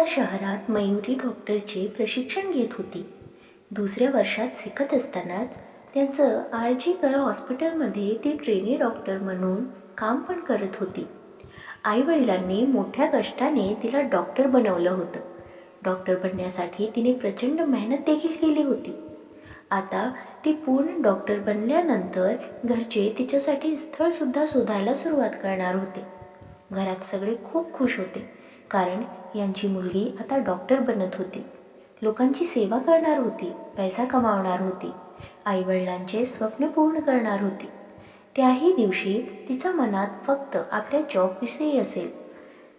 एका शहरात मयुरी डॉक्टरचे प्रशिक्षण घेत होती. दुसऱ्या वर्षात शिकत असतानाच त्यांचं आर जी कर हॉस्पिटलमध्ये ती ट्रेनी डॉक्टर म्हणून काम पण करत होती. आईवडिलांनी मोठ्या कष्टाने तिला डॉक्टर बनवलं होतं. डॉक्टर बनण्यासाठी तिने प्रचंड मेहनत देखील केली होती. आता ती पूर्ण डॉक्टर बनल्यानंतर घरचे तिच्यासाठी स्थळसुद्धा शोधायला सुरुवात करणार होते. घरात सगळे खूप खुश होते कारण यांची मुलगी आता डॉक्टर बनत होती. लोकांची सेवा करणार होती पैसा कमावणार होती. आईवडिलांचे स्वप्न पूर्ण करणार होती. त्याही दिवशी तिच्या मनात फक्त आपल्या जॉबविषयी असेल.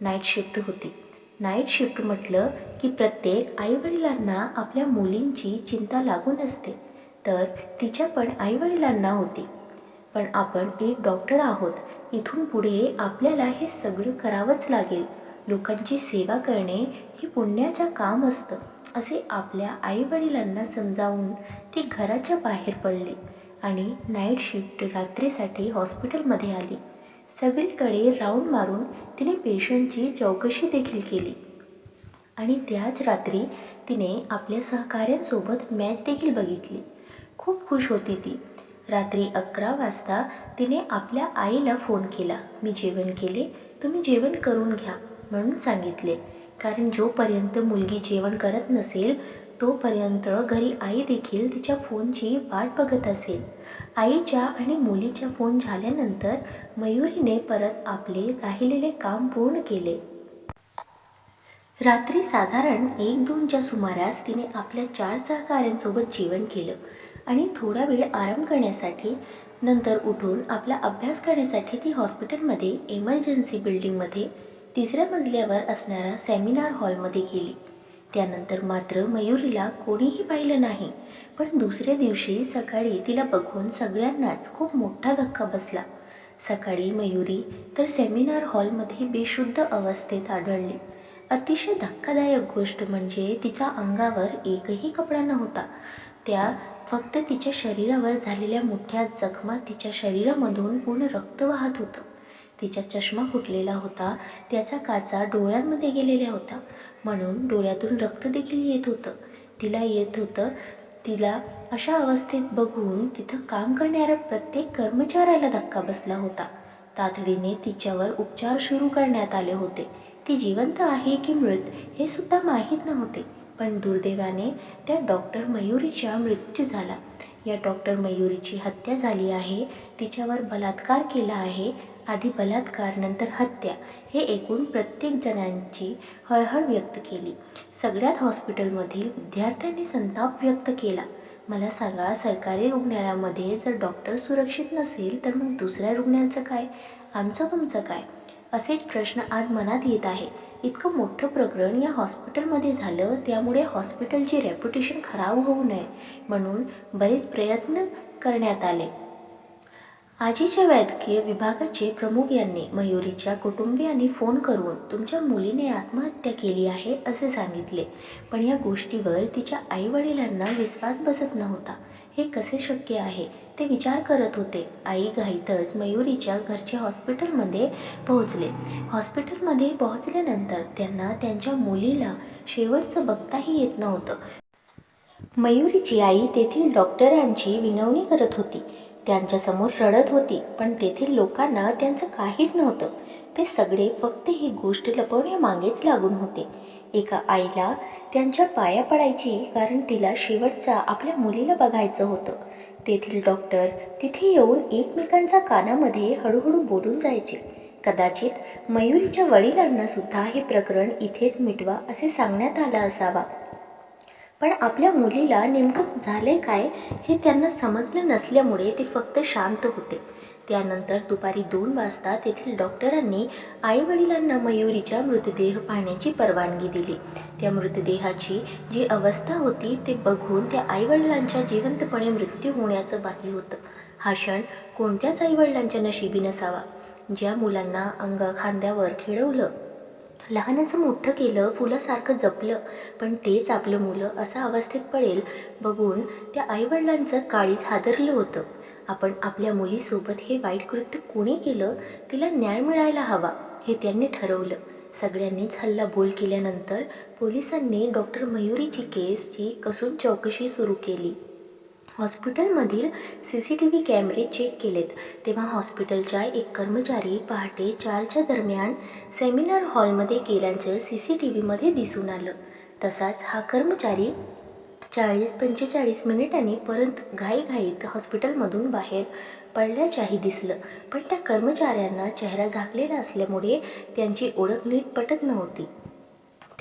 नाईट शिफ्ट होती. नाईट शिफ्ट म्हटलं की प्रत्येक आईवडिलांना आपल्या मुलींची चिंता लागून असते. तर तिच्या पण आईवडिलांना होती. पण आपण एक डॉक्टर आहोत. इथून पुढे आपल्याला हे सगळं करावंच लागेल. लोकांची सेवा करणे हे पुण्याचं काम असतं असे आपल्या आईवडिलांना समजावून ती घराच्या बाहेर पडली आणि नाईट शिफ्ट रात्रीसाठी हॉस्पिटलमध्ये आली. सगळीकडे राऊंड मारून तिने पेशंटची चौकशी देखील केली. आणि त्याच रात्री तिने आपल्या सहकाऱ्यांसोबत मॅच देखील बघितली. खूप खुश होती ती. रात्री अकरा वाजता तिने आपल्या आईला फोन केला. मी जेवण केले. तुम्ही जेवण करून घ्या. म्हणून सांगितले. कारण जोपर्यंत मुलगी जेवण करत नसेल तोपर्यंत घरी आई देखील तिच्या फोनची वाट बघत असेल. आईच्या आणि मुलीच्या फोन झाल्यानंतर मयुरीने परत आपले राहिलेले काम पूर्ण केले. रात्री साधारण एक दोनच्या सुमारास तिने आपल्या चार सहकाऱ्यांसोबत जेवण केलं आणि थोडा वेळ आराम करण्यासाठी नंतर उठून आपला अभ्यास करण्यासाठी ती हॉस्पिटलमध्ये इमर्जन्सी बिल्डिंगमध्ये तिसऱ्या मजल्यावर असणाऱ्या सेमिनार हॉलमध्ये गेली. त्यानंतर मात्र मयुरीला कोणीही पाहिलं नाही. पण दुसऱ्या दिवशी सकाळी तिला बघून सगळ्यांनाच खूप मोठा धक्का बसला. सकाळी मयुरी तर सेमिनार हॉलमध्ये बेशुद्ध अवस्थेत आढळली. अतिशय धक्कादायक गोष्ट म्हणजे तिच्या अंगावर एकही कपडा नव्हता. त्या फक्त तिच्या शरीरावर झालेल्या मोठ्या जखमा तिच्या शरीरामधून पूर्ण रक्त वाहत होतं. तिचा चष्मा फुटलेला होता. त्याचा काचा डोळ्यांमध्ये गेलेल्या होता म्हणून डोळ्यातून रक्त देखील येत होतं. तिला येत होतं. तिला अशा अवस्थेत बघून तिथं काम करणाऱ्या प्रत्येक कर्मचाऱ्याला धक्का बसला होता. तातडीने तिच्यावर उपचार सुरू करण्यात आले होते. ती जिवंत आहे की मृत हे सुद्धा माहीत नव्हते. पण दुर्दैवाने त्या डॉक्टर मयुरीचा मृत्यू झाला. या डॉक्टर मयुरीची हत्या झाली आहे. तिच्यावर बलात्कार केला आहे. आधी बलात्कार नंतर हत्या हे एकूण प्रत्येक जणांची हळहळ व्यक्त केली. सगळ्यात हॉस्पिटलमधील विद्यार्थ्यांनी संताप व्यक्त केला. मला सांगा सरकारी रुग्णालयामध्ये जर डॉक्टर सुरक्षित नसेल तर मग दुसऱ्या रुग्णांचं काय? आमचं तुमचं काय? असेच प्रश्न आज मनात येत आहे. इतकं मोठं प्रकरण या हॉस्पिटलमध्ये झालं त्यामुळे हॉस्पिटलची रेप्युटेशन खराब होऊ नये म्हणून बरेच प्रयत्न करण्यात आले. आजीच्या वैद्यकीय विभागाचे प्रमुख यांनी मयुरीच्या कुटुंबियांनी फोन करून तुमच्या मुलीने आत्महत्या केली आहे असे सांगितले. पण या गोष्टीवर तिच्या आईवडिलांना विश्वास बसत नव्हता. हे कसे शक्य आहे? ते विचार करत होते. आई घाईतच मयुरीच्या घरच्या हॉस्पिटलमध्ये पोहोचले. हॉस्पिटलमध्ये पोहोचल्यानंतर त्यांना त्यांच्या मुलीला शेवटचं बघताही येत नव्हतं. मयुरीची आई तेथील डॉक्टरांची विनवणी करत होती. त्यांच्यासमोर रडत होती पण तेथील लोकांना त्यांचं काहीच नव्हतं. ते सगळे फक्त ही गोष्ट लपवण्यामागेच लागून होते. एका आईला त्यांच्या पाया पडायची कारण तिला शेवटचा आपल्या मुलीला बघायचं होतं. तेथील डॉक्टर तिथे येऊन एकमेकांच्या कानामध्ये हळूहळू बोलून जायचे. कदाचित मयुरीच्या वडिलांना सुद्धा हे प्रकरण इथेच मिटवा असे सांगण्यात आलं असावा. पण आपल्या मुलीला नेमकं झाले काय हे त्यांना समजलं नसल्यामुळे ते फक्त शांत होते. त्यानंतर दुपारी दोन वाजता तेथील डॉक्टरांनी आईवडिलांना मयुरीच्या मृतदेह पाहण्याची परवानगी दिली. त्या मृतदेहाची जी अवस्था होती ते बघून त्या आईवडिलांच्या जिवंतपणे मृत्यू होण्याचं बाकी होतं. हा क्षण कोणत्याच आईवडिलांच्या नशिबी नसावा. ज्या मुलांना अंग खांद्यावर खेळवलं लहानाचं मोठं केलं फुलासारखं जपलं पण तेच आपलं मुलं असा अवस्थेत पडेल बघून त्या आईवडिलांचं काळीज हादरलं होतं. आपण आपल्या मुलीसोबत हे वाईट कृत्य कोणी केलं? तिला न्याय मिळायला हवा हे त्यांनी ठरवलं. सगळ्यांनीच हल्ला बोल केल्यानंतर पोलिसांनी डॉक्टर मयुरीची केसची कसून चौकशी सुरू केली. हॉस्पिटलमधील सी सी टी व्ही कॅमेरे चेक केलेत. तेव्हा हॉस्पिटलच्या एक कर्मचारी पहाटे चारच्या दरम्यान सेमिनार हॉलमध्ये गेल्याचं सी सी टी व्हीमध्ये दिसून आलं. तसाच हा कर्मचारी चाळीस पंचेचाळीस मिनिटांनी परत घाईघाईत हॉस्पिटलमधून बाहेर पडल्याच्याही दिसलं. पण त्या कर्मचाऱ्यांना चेहरा झाकलेला असल्यामुळे त्यांची ओळख नीट पटत नव्हती.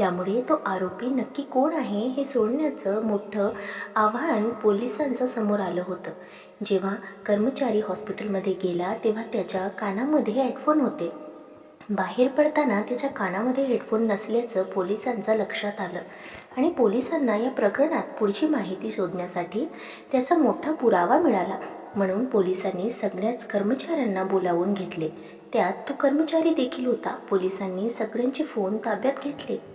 त्यामुळे तो आरोपी नक्की कोण आहे हे सोडण्याचं मोठं आव्हान पोलिसांच्या समोर आलं होतं. जेव्हा कर्मचारी हॉस्पिटलमध्ये गेला तेव्हा त्याच्या कानामध्ये हेडफोन होते. बाहेर पडताना त्याच्या कानामध्ये हेडफोन नसल्याचं पोलिसांच्या लक्षात आलं आणि पोलिसांना या प्रकरणात पुढची माहिती शोधण्यासाठी त्याचा मोठा पुरावा मिळाला. म्हणून पोलिसांनी सगळ्याच कर्मचाऱ्यांना बोलावून घेतले. त्यात तो कर्मचारी देखील होता. पोलिसांनी सगळ्यांचे फोन ताब्यात घेतले.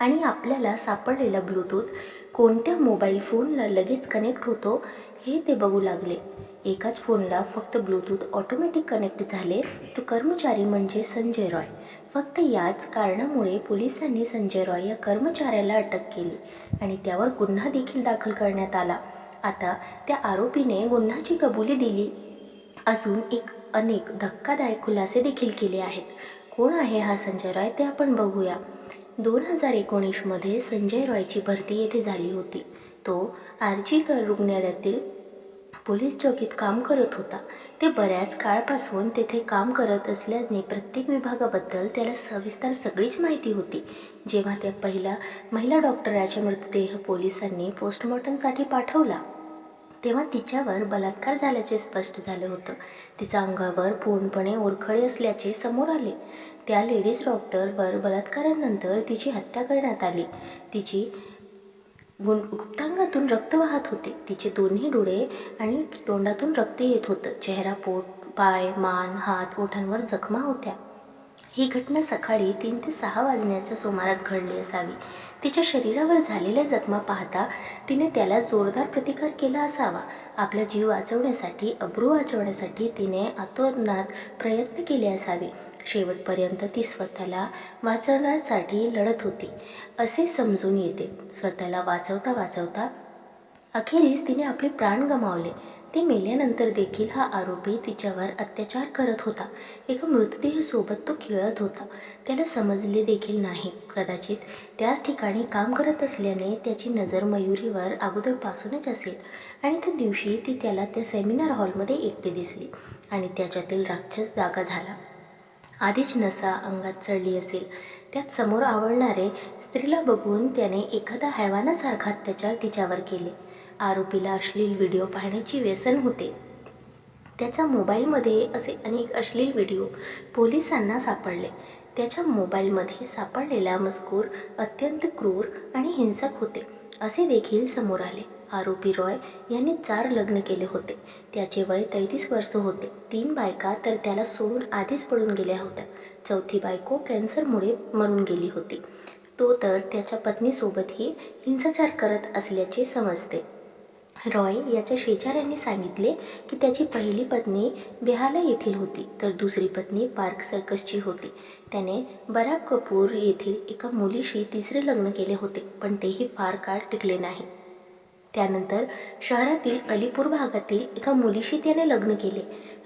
आणि आपल्याला सापडलेला ब्लूटूथ कोणत्या मोबाईल फोनला लगेच कनेक्ट होतो हे ते बघू लागले. एकाच फोनला फक्त ब्लूटूथ ऑटोमॅटिक कनेक्ट झाले तो कर्मचारी म्हणजे संजय रॉय. फक्त याच कारणामुळे पोलिसांनी संजय रॉय या कर्मचाऱ्याला अटक केली आणि त्यावर गुन्हा देखील दाखल करण्यात आला. आता त्या आरोपीने गुन्ह्याची कबुली दिली अजून एक अनेक धक्कादायक खुलासे देखील केले आहेत. कोण आहे हा संजय रॉय ते आपण बघूया. दोन हजार एकोणीसमध्ये संजय रॉयची भरती येथे झाली होती. तो आर जी कर रुग्णालयातील पोलीस चौकीत काम करत होता. ते बऱ्याच काळपासून तेथे काम करत असल्याने प्रत्येक विभागाबद्दल त्याला सविस्तर सगळीच माहिती होती. जेव्हा त्या पहिला महिला डॉक्टराचा मृतदेह पोलिसांनी पोस्टमॉर्टमसाठी पाठवला तेव्हा तिच्यावर बलात्कार झाल्याचे स्पष्ट झालं होतं. तिच्या अंगावर पूर्णपणे ओरखळे असल्याचे समोर आले. त्या लेडीज डॉक्टरवर बलात्कारानंतर तिची हत्या करण्यात आली. तिची गुण गुप्तांगातून रक्त वाहत होते. तिचे दोन्ही डोळे आणि तोंडातून रक्त येत होतं. चेहरा पोट पाय मान हात ओठांवर जखमा होत्या. ही घटना सकाळी तीन ते सहा वाजण्याच्या सुमारास घडली असावी. तिच्या शरीरावर झालेल्या जखमा पाहता तिने त्याला जोरदार प्रतिकार केला असावा. आपला जीव वाचवण्यासाठी अब्रू वाचवण्यासाठी तिने आतोनात प्रयत्न केले असावे. शेवटपर्यंत ती स्वतःला वाचवण्यासाठी लढत होती. असे समजून येते. स्वतःला वाचवता वाचवता अखेरीस तिने आपले प्राण गमावले. ते मेल्यानंतर देखील हा आरोपी तिच्यावर अत्याचार करत होता. एका मृतदेहासोबत तो खेळत होता. त्याला समजले देखील नाही. कदाचित त्याच ठिकाणी काम करत असल्याने त्याची नजर मयुरीवर अगोदरपासूनच असेल आणि त्या दिवशी ती त्याला त्या सेमिनार हॉलमध्ये एकटी दिसली आणि त्याच्यातील राक्षस जागा झाला. आधीच नसा अंगात चढली असेल. त्यात समोर आवडणारे स्त्रीला बघून त्याने एखादा हैवानासारखा अत्याचार तिच्यावर केले. आरोपीला अश्लील व्हिडिओ पाहण्याची व्यसन होते. त्याच्या मोबाईलमध्ये असे अनेक अश्लील व्हिडिओ पोलिसांना सापडले. त्याच्या मोबाईलमध्ये सापडलेला मजकूर अत्यंत क्रूर आणि हिंसक होते असे देखील समोर आले. आरोपी रॉय यांनी चार लग्न केले होते. त्याचे वय तेहतीस वर्ष होते. तीन बायका तर त्याला सोडून आधीच पडून गेल्या होत्या. चौथी बायको कॅन्सरमुळे मरून गेली होती. तो तर त्याच्या पत्नीसोबतही हिंसाचार करत असल्याचे समजते. रॉय याच्या शेजाऱ्यांनी सांगितले की त्याची पहिली पत्नी बेहाला येथील होती तर दुसरी पत्नी पार्क सर्कसची होती. त्याने बराक कपूर येथील एका मुलीशी तिसरे लग्न केले होते पण तेही फार काळ टिकले नाही. त्यानंतर शहरातील अलीपूर भागातील एका मुलीशी त्याने लग्न केले.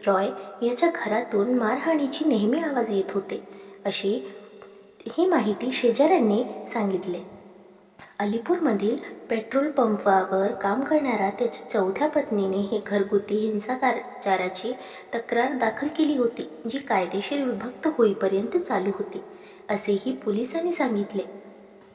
रॉय याच्या घरातून मारहाणीची नेहमी आवाज येत होते अशी ही माहिती शेजाऱ्यांनी सांगितले. अलीपूरमधील पेट्रोल पंपावर काम करणाऱ्या त्याच्या चौथ्या पत्नीने हे घरगुती हिंसाचाराची तक्रार दाखल केली होती जी कायदेशीर विभक्त होईपर्यंत चालू होती असेही पोलिसांनी सांगितले.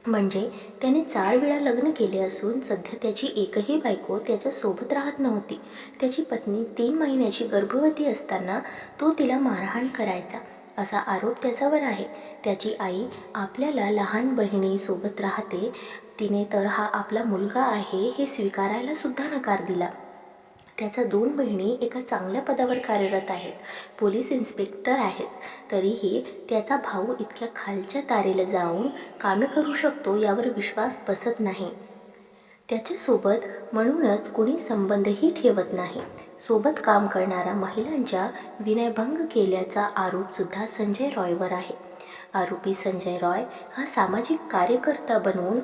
म्हणजे त्याने चार वेळा लग्न केले असून सध्या त्याची एकही बायको त्याच्यासोबत राहत नव्हती. त्याची पत्नी तीन महिन्याची गर्भवती असताना तो तिला मारहाण करायचा. असा आरोप त्याच्यावर आहे. त्याची आई आपल्याला लहान बहिणीसोबत राहते. तिने तर हा आपला मुलगा आहे हे स्वीकारायला सुद्धा नकार दिला. त्याच्या दोन बहिणी एका चांगल्या पदावर कार्यरत आहेत. पोलीस इन्स्पेक्टर आहेत. तरीही त्याचा भाऊ इतक्या खालच्या तारेला जाऊन कामे करू शकतो यावर विश्वास बसत नाही. त्याच्यासोबत म्हणूनच कोणी संबंधही ठेवत नाही. सोबत काम करणाऱ्या महिलांच्या विनयभंग केल्याचा आरोपसुद्धा संजय रॉयवर आहे. आरोपी संजय रॉय हा सामाजिक कार्यकर्ता बनवून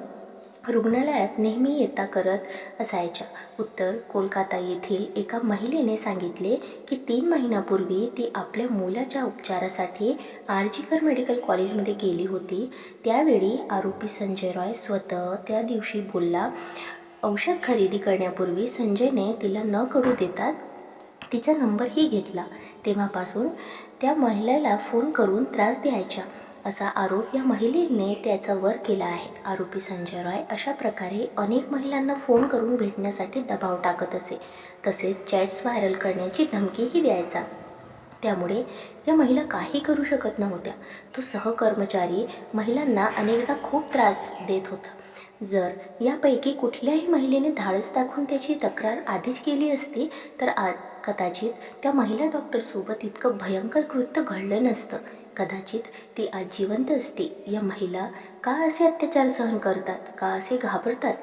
रुग्णालयात नेहमी येता करत असायच्या. उत्तर कोलकाता येथील एका महिलेने सांगितले की तीन महिन्यापूर्वी ती आपल्या मुलाच्या उपचारासाठी आरजीकर मेडिकल कॉलेजमध्ये गेली होती. त्यावेळी आरोपी संजय रॉय स्वतः त्या दिवशी बोलला औषध खरेदी करण्यापूर्वी संजयने तिला न करू देतात तिचा नंबरही घेतला. तेव्हापासून त्या महिलेला फोन करून त्रास द्यायच्या. असा आरोप या महिलेने त्याच्यावर केला आहे. आरोपी संजय रॉय अशा प्रकारे अनेक महिलांना फोन करून भेटण्यासाठी दबाव टाकत असे. तसेच चॅट्स व्हायरल करण्याची धमकीही द्यायचा. त्यामुळे या महिला काही करू शकत नव्हत्या. तो सहकर्मचारी महिलांना अनेकदा खूप त्रास देत होता. जर यापैकी कुठल्याही महिलेने धाडस दाखवून त्याची तक्रार आधीच केली असती तर आ कदाचित त्या महिला डॉक्टरसोबत इतकं भयंकर कृत्य घडलं नसतं. कदाचित ती आज जिवंत असती. या महिला का असे अत्याचार सहन करतात? का असे घाबरतात?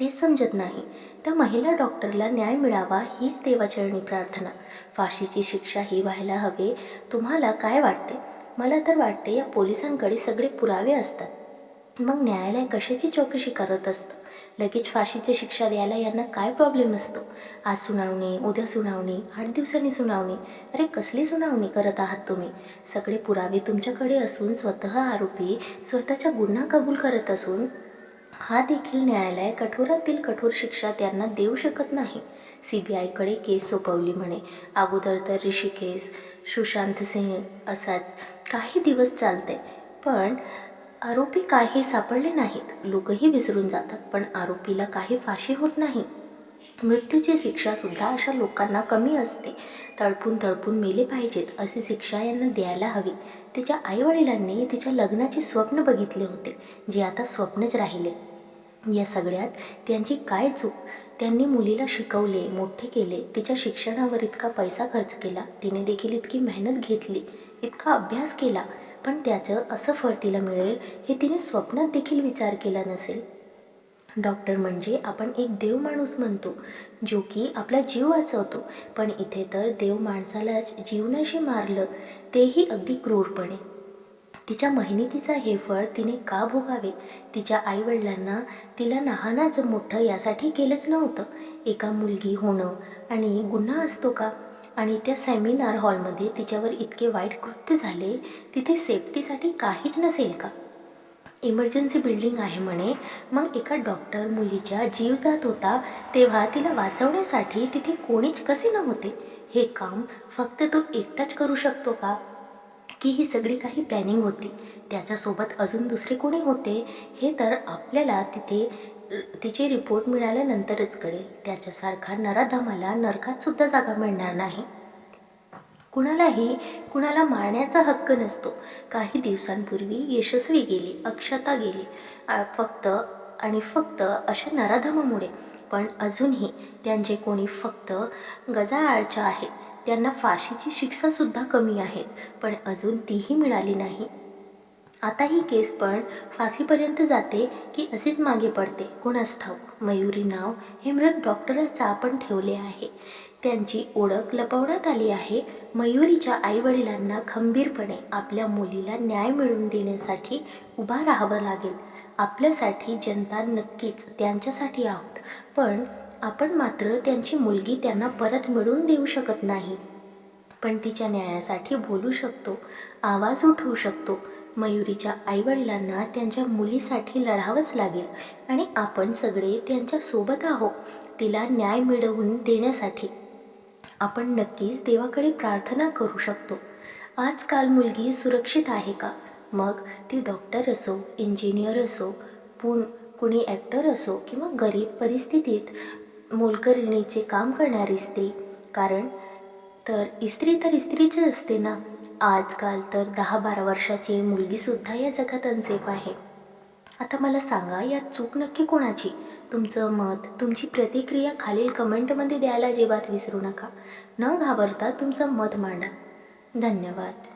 तेच समजत नाही. त्या महिला डॉक्टरला न्याय मिळावा हीच देवाचरणी प्रार्थना. फाशीची शिक्षा ही व्हायला हवे. तुम्हाला काय वाटते? मला तर वाटते या पोलिसांकडे सगळे पुरावे असतात. मग न्यायालय कशाची चौकशी करत असतं? लगेच फाशीची शिक्षा द्यायला यांना काय प्रॉब्लेम असतो? आज सुनावणी उद्या सुनावणी आठ दिवसांनी सुनावणी. अरे कसली सुनावणी करत आहात तुम्ही? सगळे पुरावे तुमच्याकडे असून स्वतः आरोपी स्वतःचा गुन्हा कबूल करत असून हा देखील न्यायालय कठोरातील कठोर शिक्षा त्यांना देऊ शकत नाही. सी बी आयकडे केस सोपवली म्हणे. अगोदर तर ऋषिकेश सुशांत सिंह असाच. काही दिवस चालते पण आरोपी काही सापडले नाहीत. लोकही विसरून जातात पण आरोपीला काही फाशी होत नाही. मृत्यूची शिक्षासुद्धा अशा लोकांना कमी असते. तळपून तळपून मेले पाहिजेत अशी शिक्षा यांना द्यायला हवी. तिच्या आईवडिलांनी तिच्या लग्नाचे स्वप्न बघितले होते जे आता स्वप्नच राहिले. या सगळ्यात त्यांची काय चूक? त्यांनी मुलीला शिकवले मोठे केले तिच्या शिक्षणावर इतका पैसा खर्च केला तिने देखील इतकी मेहनत घेतली इतका अभ्यास केला. पण त्याचं असं फळ तिला मिळेल हे तिने स्वप्नात देखील विचार केला नसेल. डॉक्टर म्हणजे आपण एक देव माणूस म्हणतो जो की आपला जीव वाचवतो. पण इथे तर देव माणसालाच जीवनाशी मारलं तेही अगदी क्रूरपणे. तिच्या मेहनतीचा हे फळ तिने का भोगावे? तिच्या आईवडिलांना तिला लहानाचं मोठं यासाठी केलंच नव्हतं. एका मुलगी होणं आणि गुन्हा असतो का? आणि त्या सेमिनार हॉलमध्ये तिच्यावर इतके वाईट कृत्य झाले तिथे सेफ्टीसाठी काहीच नसेल का? इमर्जन्सी बिल्डिंग आहे म्हणे. मग एका डॉक्टर मुलीच्या जीव जात होता तेव्हा तिला वाचवण्यासाठी तिथे कोणीच कसे नव्हते? हे काम फक्त तो एकटाच करू शकतो का? की ही सगळी काही प्लॅनिंग होती. त्याच्यासोबत अजून दुसरे कोणी होते हे तर आपल्याला तिथे तिचे रिपोर्ट मिळाल्यानंतरच कळेल. त्याच्यासारखा नराधमाला नरकातसुद्धा जागा मिळणार नाही. कुणालाही कुणाला मारण्याचा हक्क नसतो. काही दिवसांपूर्वी यशस्वी गेली अक्षता गेली फक्त आणि फक्त अशा नराधमामुळे. पण अजूनही त्यांचे कोणी फक्त गजाआळच्या आहे. त्यांना फाशीची शिक्षासुद्धा कमी आहेत पण अजून तीही मिळाली नाही. आता ही केस पण फाशीपर्यंत जाते की असेच मागे पडते कोणास ठाऊक. मयुरी नाव हे मृत डॉक्टरचा आपण ठेवले आहे. त्यांची ओळख लपवण्यात आली आहे. मयुरीच्या आईवडिलांना खंबीरपणे आपल्या मुलीला न्याय मिळवून देण्यासाठी उभा राहावं लागेल. आपल्यासाठी जनता नक्कीच त्यांच्यासाठी आहोत. पण आपण मात्र त्यांची मुलगी त्यांना परत मिळवून देऊ शकत नाही. पण तिच्या न्यायासाठी बोलू शकतो आवाज उठवू शकतो. मयुरीच्या आईवडिलांना त्यांच्या मुलीसाठी लढावंच लागेल आणि आपण सगळे त्यांच्यासोबत आहोत तिला न्याय मिळवून देण्यासाठी. आपण नक्कीच देवाकडे प्रार्थना करू शकतो. आजकाल मुलगी सुरक्षित आहे का? मग ती डॉक्टर असो इंजिनियर असो पुण कुणी ॲक्टर असो किंवा गरीब परिस्थितीत मोलकरणीचे काम करणारी स्त्री. कारण तर इस्त्री तर इस्त्रीच असते ना? आजकाल तर दहा बारा वर्षाची मुलगीसुद्धा या जगात अनसेफ आहे. आता मला सांगा यात चूक नक्की कोणाची? तुमचं मत तुमची प्रतिक्रिया खालील कमेंटमध्ये द्यायला अजिबात विसरू नका. न घाबरता तुमचं मत मांडा. धन्यवाद.